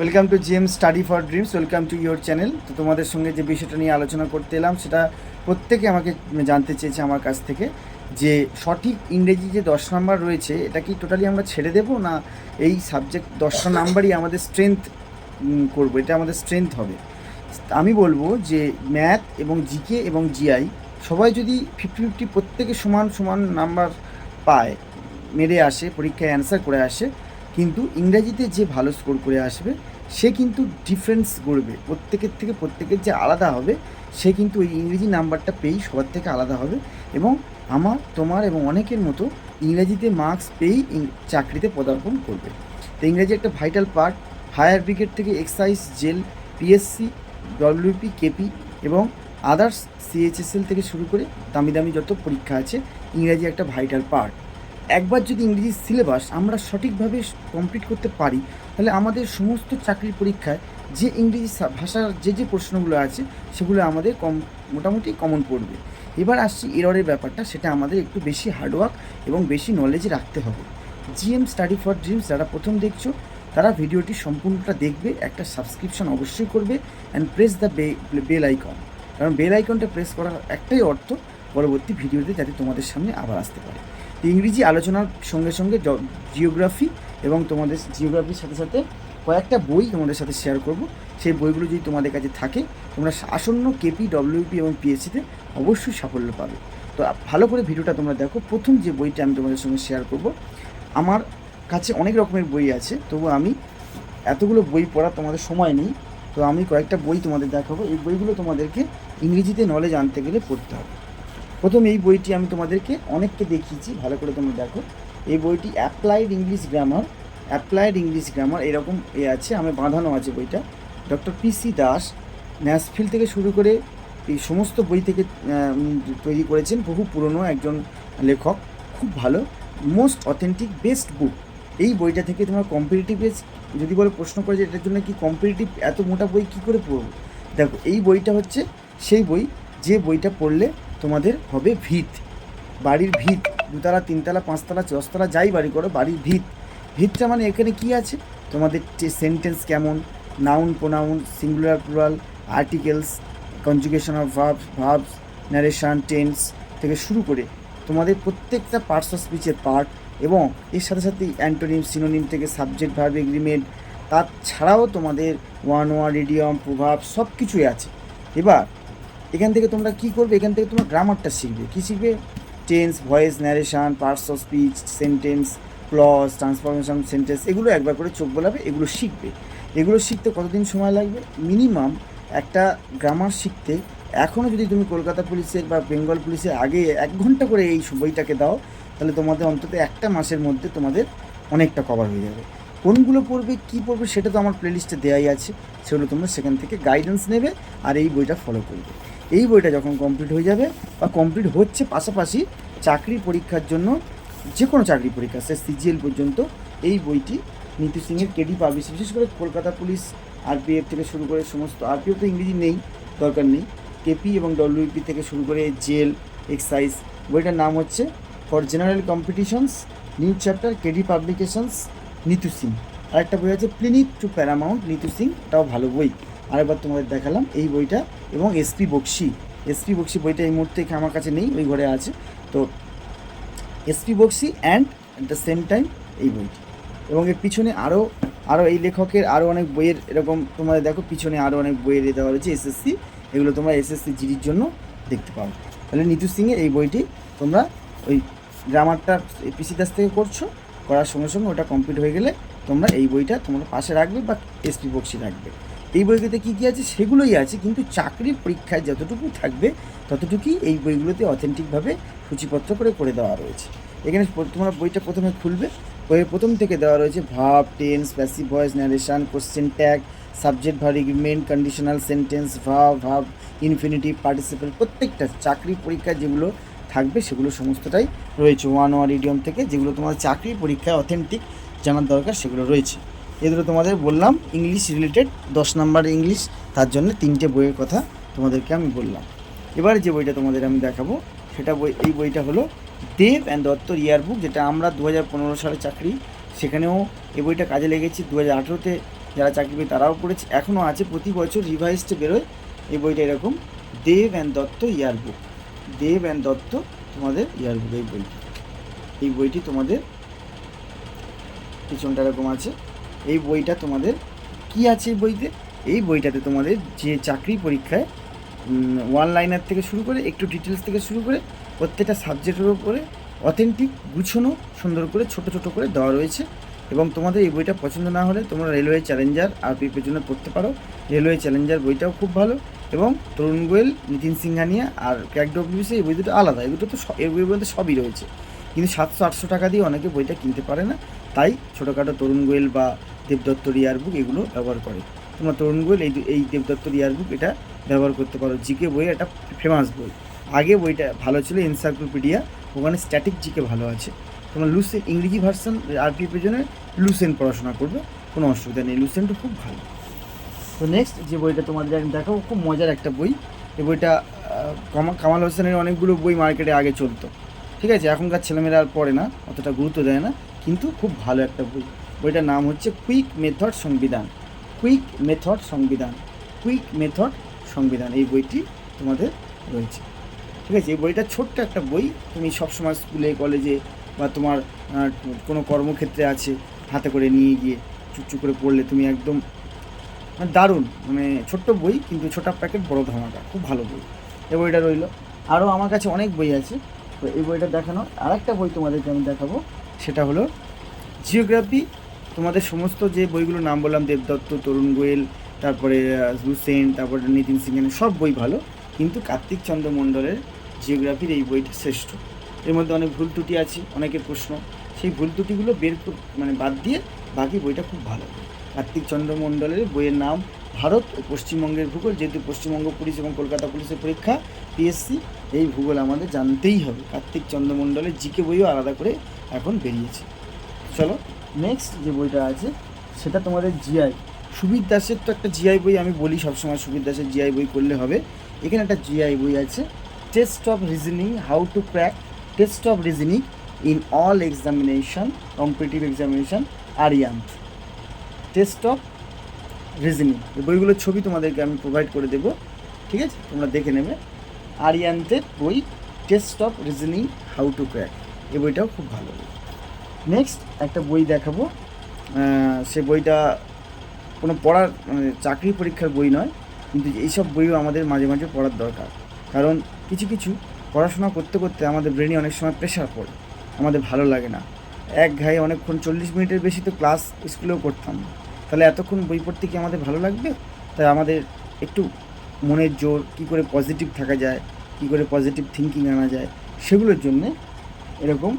Welcome to GM study for dreams welcome to your channel তো তোমাদের সঙ্গে যে বিষয়টা নিয়ে আলোচনা করতে এলাম, সেটা প্রত্যেকে আমাকে জানতে চেয়েছে আমার কাছ থেকে যে সঠিক ইংরেজি যে দশ নাম্বার রয়েছে, এটা কি টোটালি আমরা ছেড়ে দেবো না এই সাবজেক্ট দশটা নাম্বারই আমাদের স্ট্রেংথ করব, এটা আমাদের স্ট্রেংথ হবে? আমি বলব যে ম্যাথ এবং জিকে এবং জিআই সবাই যদি ফিফটি ফিফটি প্রত্যেকে সমান সমান নাম্বার পায়, মেরে আসে, পরীক্ষায় অ্যান্সার করে আসে, কিন্তু ইংরাজিতে যে ভালো স্কোর করে আসবে সে কিন্তু ডিফারেন্স করবে প্রত্যেকের থেকে প্রত্যেকের যে আলাদা হবে, সে কিন্তু ওই ইংরেজি নাম্বারটা পেয়েই সবার থেকে আলাদা হবে এবং আমার, তোমার এবং অনেকের মতো ইংরেজিতে মার্কস পেয়েই চাকরিতে পদার্পণ করবে। তো ইংরেজি একটা ভাইটাল পার্ট ফায়ার ব্রিগেড থেকে excise jail PSC WP KP এবং আদার্স সিএইচএসএল থেকে শুরু করে দামি দামি যত পরীক্ষা আছে, ইংরেজি একটা ভাইটাল পার্ট একবার যদি ইংরেজি সিলেবাস আমরা সঠিকভাবে কমপ্লিট করতে পারি, তাহলে আমাদের সমস্ত চাকরির পরীক্ষায় যে ইংরেজি ভাষার যে যে প্রশ্নগুলো আছে, সেগুলো আমাদের কম, মোটামুটি কমন পড়বে। এবার আসছি এররের ব্যাপারটা, সেটা আমাদের একটু বেশি হার্ডওয়ার্ক এবং বেশি নলেজ রাখতে হবে। জিএম স্টাডি ফর ড্রিমস যারা প্রথম দেখছ, তারা ভিডিওটি সম্পূর্ণটা দেখবে, একটা সাবস্ক্রিপশন অবশ্যই করবে and press the bay bell icon কারণ বেল আইকনটা প্রেস করার একটাই অর্থ, পরবর্তী ভিডিওতে যাতে তোমাদের সামনে আবার আসতে পারে। ইংরেজি আলোচনার সঙ্গে সঙ্গে জিওগ্রাফি এবং তোমাদের জিওগ্রাফির সাথে সাথে কয়েকটা বই তোমাদের সাথে শেয়ার করব। সেই বইগুলো যদি তোমাদের কাছে থাকে, তোমরা আসন্ন কেপি ডব্লিউপি এবং পিএসসিতে অবশ্যই সাফল্য পাবে। তো ভালো করে ভিডিওটা তোমরা দেখো। প্রথম যে বইটা আমি তোমাদের সঙ্গে শেয়ার করব, আমার কাছে অনেক রকমের বই আছে, তবু আমি এতগুলো বই পড়ার তোমাদের সময় নেই, তো আমি কয়েকটা বই তোমাদের দেখাবো। এই বইগুলো তোমাদেরকে ইংরেজিতে নলেজ আনতে গেলে পড়তে হবে। প্রথম এই বইটি আমি তোমাদেরকে অনেককে দেখিয়েছি, ভালো করে তোমরা দেখো। এই বইটি applied English grammar applied English grammar এরকম এ আছে, আমি বাঁধানো আছে বইটা। ডক্টর পিসি দাস ন্যাসফিল থেকে শুরু করে এই সমস্ত বই থেকে তৈরি করেছেন, বহু পুরনো একজন লেখক, খুব ভালো মোস্ট অথেন্টিক বেস্ট বুক এই বইটা থেকে তোমার কম্পিটিটিভ যদি বলে প্রশ্ন করে যে এটার জন্য কি কম্পিটিটিভ এত মোটা বই কী করে পড়ব? দেখো, এই বইটা হচ্ছে সেই বই, যে বইটা পড়লে তোমাদের হবে ভিত। বাড়ির ভিত, দুতলা, তিনতলা, পাঁচতলা দশতলা যাই বাড়ি করো, বাড়ির ভিত। ভিতটা মানে এখানে কি আছে? তোমাদের সেন্টেন্স কেমন? Noun pronoun singular plural articles conjugation of verbs verbs narration tense থেকে শুরু করে তোমাদের প্রত্যেকটা পার্টস অফ স্পিচের পার্ট এবং এর সাথে সাথে অ্যান্টোনিম সিনোনিম থেকে সাবজেক্ট ভার্ব এগ্রিমেন্ট তাছাড়াও তোমাদের ওয়ান ওয়ান ইডিয়ম প্রভাব সব কিছুই আছে। এবার এখান থেকে তোমরা কি করবে? এখান থেকে তোমরা গ্রামারটা শিখবে। কি শিখবে? Tense voice narration parts of speech sentence clause transformation sentence এগুলো একবার করে চোখ বোলাবে, এগুলো শিখবে। এগুলো শিখতে কতদিন সময় লাগবে? মিনিমাম একটা গ্রামার শিখতে এখনও যদি তুমি কলকাতা পুলিশের বা বেঙ্গল পুলিশের আগে এক ঘণ্টা করে এই বইটাকে দাও, তাহলে তোমাদের অন্তত একটা মাসের মধ্যে তোমাদের অনেকটা কভার হয়ে যাবে। কোনগুলো পড়বে, কী পড়বে, সেটা তো আমার প্লেলিস্টে দেওয়াই আছে। সেগুলো তোমরা সেখান থেকে গাইডেন্স নেবে আর এই বইটা ফলো করবে। এই বইটা যখন কমপ্লিট হয়ে যাবে বা কমপ্লিট হচ্ছে পাশাপাশি চাকরি পরীক্ষার জন্য যে কোনো চাকরি পরীক্ষা, সে সিজিএল পর্যন্ত এই বইটি নীতি সিংয়ের কেডি পাবলিশ বিশেষ করে কলকাতা পুলিশ আরপিএফ থেকে শুরু করে সমস্ত আরপিএফ তো ইংরেজি নেই, দরকার নেই। কেপি এবং ডব্লিউপি থেকে শুরু করে জেল এক্সাইজ বইটার নাম হচ্ছে for general competitions new chapter KD publications Neetu Singh. আরেকটা বই আছে plinth to paramount Neetu Singh, এটাও ভালো বই। আরেকবার তোমাদের দেখালাম এই বইটা এবং এসপি বক্সি এসপি বক্সি বইটা এই মুহূর্তে আমার কাছে নেই, ওই ঘরে আছে। তো SP Bakshi and at the same time এই বইটি। এবং এর পিছনে আরও আরও এই লেখকের আরও অনেক বইয়ের এরকম তোমাদের দেখো, পিছনে আরও অনেক বইয়ের দেওয়া রয়েছে এসএসসি এগুলো তোমরা এসএসসি জিডির জন্য দেখতে পাবে তাহলে নিতু সিংয়ের এই বইটি তোমরা ওই গ্রামারটা পিসি দাস থেকে করছ, করার সঙ্গে সঙ্গে ওটা কমপ্লিট হয়ে গেলে তোমরা এই বইটা তোমরা পাশে রাখবে বা এসপি বক্সি রাখবে। এই বইগুলোতে কী কী আছে সেগুলোই আছে, কিন্তু চাকরির পরীক্ষায় যতটুকু থাকবে ততটুকুই এই বইগুলোতে অথেন্টিকভাবে সূচিপত্র করে করে দেওয়া রয়েছে। এখানে তোমরা বইটা প্রথমে খুলবে, বইয়ের প্রথম থেকে দেওয়া রয়েছে ভাব tense passive voice narration question tag subject verb agreement conditional sentence ভাব ভাব ইনফিনিটিভ পার্টিসিপেল প্রত্যেকটা চাকরি পরীক্ষায় যেগুলো থাকবে সেগুলো সমস্তটাই রয়েছে। ওয়ান ওয়ান ইডিয়ম থেকে যেগুলো তোমার চাকরি পরীক্ষায় অথেন্টিক জানার দরকার সেগুলো রয়েছে। এগুলো তোমাদের বললাম ইংলিশ রিলেটেড দশ নাম্বার ইংলিশ তার জন্য তিনটে বইয়ের কথা তোমাদেরকে আমি বললাম। এবারে যে বইটা তোমাদের আমি দেখাবো, সেটা বই, এই বইটা হলো দেব অ্যান্ড দত্তর ইয়ারবুক যেটা আমরা দু হাজার পনেরো সালে চাকরি, সেখানেও এই বইটা কাজে লেগেছি। দু হাজার আঠেরোতে যারা চাকরি পেয়ে তারাও পড়েছে এখনও আছে, প্রতি বছর রিভাইসডে বেরোয় এই বইটা এরকম, Dev and Dutta year book Dev and Dutta তোমাদের ইয়ার বুক এই বই এই বইটি তোমাদের পিছনটা এরকম আছে। এই বইটা তোমাদের কি আছে এই বইতে? এই বইটাতে তোমাদের যে চাকরি পরীক্ষায় ওয়ান লাইনার থেকে শুরু করে, একটু ডিটেলস থেকে শুরু করে, প্রত্যেকটা সাবজেক্টের উপরে অথেন্টিক গুছানো, সুন্দর করে, ছোট ছোট করে দেওয়া রয়েছে। এবং তোমাদের এই বইটা পছন্দ না হলে তোমরা রেলওয়ে চ্যালেঞ্জার আর পিপের জন্য পড়তে পারো। রেলওয়ে চ্যালেঞ্জার বইটাও খুব ভালো। এবং তরুণ গোয়েল, নিতিন সিংহানিয়া আর ক্র্যাক ডব্লিউসি এই বই দুটো আলাদা। এই দুটো তো এই বইয়ের মধ্যে সবই রয়েছে। কিন্তু সাতশো আটশো টাকা দিয়ে অনেকে বইটা কিনতে পারে না। তাই ছোটোখাটো তরুণ গোয়েল বা দেবদত্ত রিয়ার বুক এগুলো ব্যবহার করে। তোমরা তরুণ গোয়েল, এই এই দেবদত্ত রিয়ার বুক এটা ব্যবহার করতে পারো। জিকে বই এটা ফেমাস বই। আগে বইটা ভালো ছিল এনসাইক্লোপিডিয়া ওখানে স্ট্যাটিক জিকে ভালো আছে। তোমরা লুসেন ইংরেজি ভার্সন আরপি পেজনে লুসেন পড়াশোনা করবে, কোনো অসুবিধা নেই। লুসেনটা খুব ভালো। তো নেক্সট যে বইটা তোমাদের আমি দেখাবো, খুব মজার একটা বই। এই বইটা কামাল হোসেনের অনেকগুলো বই মার্কেটে আগে চলতো। ঠিক আছে, এখনকার ছেলেমেয়েরা আর পড়ে না, অতটা গুরুত্ব দেয় না। কিন্তু খুব ভালো একটা বই। বইটার নাম হচ্ছে কুইক মেথড সংবিধান কুইক মেথড সংবিধান কুইক মেথড সংবিধান এই বইটি তোমাদের রয়েছে। ঠিক আছে, এই বইটা ছোট্ট একটা বই। তুমি সবসময় স্কুলে, কলেজে বা তোমার কোনো কর্মক্ষেত্রে আছে, হাতে করে নিয়ে গিয়ে চুপচুপ করে পড়লে তুমি একদম মানে দারুণ মানে ছোট্ট বই কিন্তু ছোটা প্যাকেট, বড় ধামাকা, খুব ভালো বই। এই বইটা রইল। আরও আমার কাছে অনেক বই আছে। তো এই বইটা দেখানো আর একটা বই তোমাদেরকে আমি দেখাবো। সেটা হলো জিওগ্রাফি তোমাদের সমস্ত যে বইগুলোর নাম বললাম, দেবদত্ত, তরুণ গোয়েল, তারপরে হুসেন, তারপরে নিতিন সিংহের সব বই ভালো, কিন্তু কার্তিক চন্দ্র মণ্ডলের জিওগ্রাফির এই বইটা শ্রেষ্ঠ। এর মধ্যে অনেক ভুল ত্রুটি আছে, অনেকের প্রশ্ন। সেই ভুল ত্রুটিগুলো বের মানে বাদ দিয়ে বাকি বইটা খুব ভালো। কার্তিক চন্দ্র মণ্ডলের বইয়ের নাম ভারত ও পশ্চিমবঙ্গের ভূগোল, যেহেতু পশ্চিমবঙ্গ পুলিশ এবং কলকাতা পুলিশের পরীক্ষা পিএসসি এই ভূগোল আমাদের জানতেই হবে। কার্তিক চন্দ্র মণ্ডলের জিকে বইও আলাদা করে এখন বেরিয়েছে। চলো নেক্সট যে বইটা আছে, সেটা তোমাদের জিআই সুবীর দাসের তো একটা জিআই বই, আমি বলি সবসময় সুবীর দাসের জিআই বই করলে হবে। এখানে একটা জিআই বই আছে test of reasoning how to crack test of reasoning in all examination competitive examination Arihant test of reasoning এই বইগুলোর ছবি তোমাদেরকে আমি প্রোভাইড করে দেবো, ঠিক আছে? তোমরা দেখে নেবে। আরিয়ান্তের বই test of reasoning how to crack এই বইটাও খুব ভালো। নেক্সট একটা বই দেখাবো। সে বইটা কোনো পড়ার মানে চাকরি পরীক্ষার বই নয়, কিন্তু এইসব বইও আমাদের মাঝে মাঝে পড়ার দরকার। কারণ কিছু কিছু পড়াশোনা করতে করতে আমাদের ব্রেনে অনেক সময় প্রেশার পড়ে, আমাদের ভালো লাগে না। এক ঘায়ে অনেকক্ষণ চল্লিশ মিনিটের বেশি তো ক্লাস স্কুলেও করতাম। তাহলে এতক্ষণ বই পড়তে কি আমাদের ভালো লাগবে? তাই আমাদের একটু মনের জোর, কী করে পজিটিভ থাকা যায়, কী করে পজিটিভ থিঙ্কিং আনা যায়, সেগুলোর জন্যে এরকম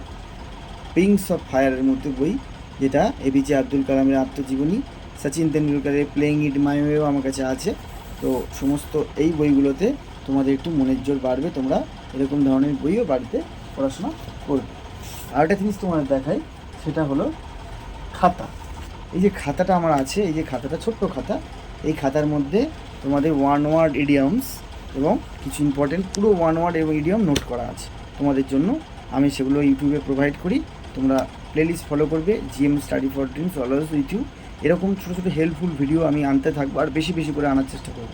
পিংস অফ ফায়ারের মতো বই, যেটা এপিজে আব্দুল কালামের আত্মজীবনী, সচিন তেন্ডুলকারের প্লেয়িং ইট মাই ওয়েও আমার কাছে আছে। তো সমস্ত এই বইগুলোতে তোমাদের একটু মনের জোর বাড়বে, তোমরা এরকম ধরনের বইও বাড়িতে পড়াশোনা করবে। আর একটা জিনিস তোমাদের দেখাই, সেটা হলো খাতা। এই যে খাতাটা আমার আছে, এই যে খাতাটা, ছোট্ট খাতা, এই খাতার মধ্যে তোমাদের ওয়ান ওয়ার্ড ইডিয়মস এবং কিছু ইম্পর্টেন্ট পুরো ওয়ান ওয়ার্ড এবং ইডিয়ম নোট করা আছে। তোমাদের জন্য আমি সেগুলো ইউটিউবে প্রোভাইড করি। তোমরা প্লেলিস্ট ফলো করবে GM study for dreams always YouTube এরকম ছোটো ছোটো হেল্পফুল ভিডিও আমি আনতে থাকব, আর বেশি বেশি করে আনার চেষ্টা করব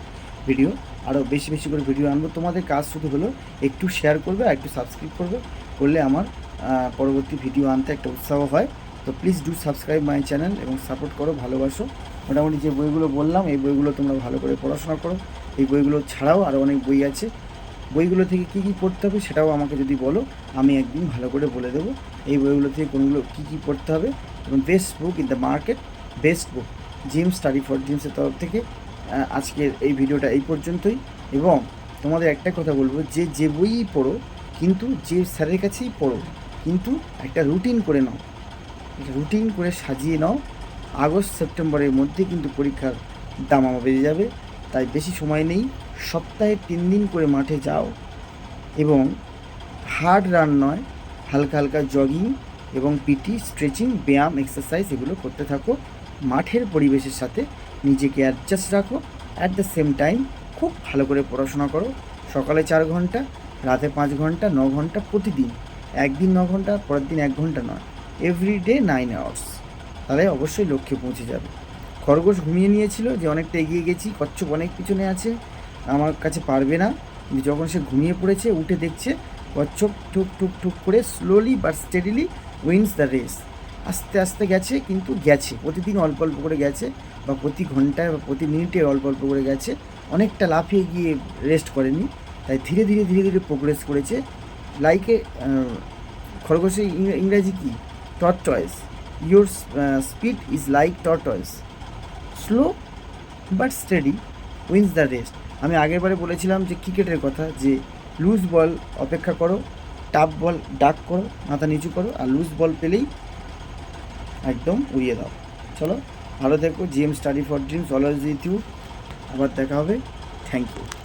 ভিডিও আরও বেশি বেশি করে ভিডিও আনব। তোমাদের কাজ শুধু হলো একটু শেয়ার করবে আর একটু সাবস্ক্রাইব করবে। করলে আমার পরবর্তী ভিডিও আনতে একটা উৎসাহ হয়। তো please do subscribe my channel এবং সাপোর্ট করো, ভালোবাসো। মোটামুটি যে বইগুলো বললাম, এই বইগুলো তোমরা ভালো করে পড়াশোনা করো। এই বইগুলো ছাড়াও আরও অনেক বই আছে। বইগুলো থেকে কী কী পড়তে হবে সেটাও আমাকে যদি বলো, আমি একদিন ভালো করে বলে দেবো এই বইগুলো থেকে কোনগুলো কী কী পড়তে হবে এবং best book in the market best book GM study for জিমসের তরফ থেকে আজকের এই ভিডিওটা এই পর্যন্তই। এবং তোমাদের একটা কথা বলব, যে যে বইই পড়ো, কিন্তু যে স্যারের কাছেই পড়ো, কিন্তু একটা রুটিন করে নাও। একটা রুটিন করে সাজিয়ে নাও। আগস্ট, সেপ্টেম্বরের মধ্যে কিন্তু পরীক্ষার দাম আমার বেড়ে যাবে, তাই বেশি সময় নেই। সপ্তাহে তিন দিন করে মাঠে যাও এবং হার্ড রান নয়, হালকা হালকা জগিং এবং পিটি স্ট্রেচিং, ব্যায়াম এক্সারসাইজ এগুলো করতে থাকো। মাঠের পরিবেশের সাথে নিজেকে অ্যাডজাস্ট রাখো। অ্যাট দ্য সেম টাইম খুব ভালো করে পড়াশোনা করো। সকালে চার ঘণ্টা, রাতে পাঁচ ঘণ্টা, ন ঘণ্টা প্রতিদিন। একদিন ন ঘণ্টা, পরের দিন এক ঘণ্টা নয়। এভরি ডে নাইন আওয়ার্স তাহলে অবশ্যই লক্ষ্যে পৌঁছে যাবে। খরগোশ ঘুমিয়ে নিয়েছিল যে অনেকটা এগিয়ে গেছি, কচ্ছপ অনেক পিছনে আছে। আমার কাছে পারবে না। যখন সে ঘুমিয়ে পড়েছে, উঠে দেখছে কচ্ছপ ঠুক ঠুক ঠুক করে slowly but steadily wins the race আস্তে আস্তে গেছে, কিন্তু গেছে। প্রতিদিন অল্প অল্প করে গেছে বা প্রতি ঘন্টায় বা প্রতি মিনিটে অল্প অল্প করে গেছে। অনেকটা লাফিয়ে গিয়ে রেস্ট করেনি। তাই ধীরে ধীরে ধীরে ধীরে প্রোগ্রেস করেছে। লাইকে খরগোশের ইংরাজি কী? Tortoise your speed is like tortoise slow but steady wins the rest আমি আগের বারে বলেছিলাম যে ক্রিকেটের কথা, যে লুজ বল অপেক্ষা করো টাফ বল ডাক করো, মাথা নিচু করো, আর লুজ বল পেলেই একদম উড়িয়ে দাও। চলো, ভালো থেকো GM study for dreams always you আবার দেখা হবে। Thank you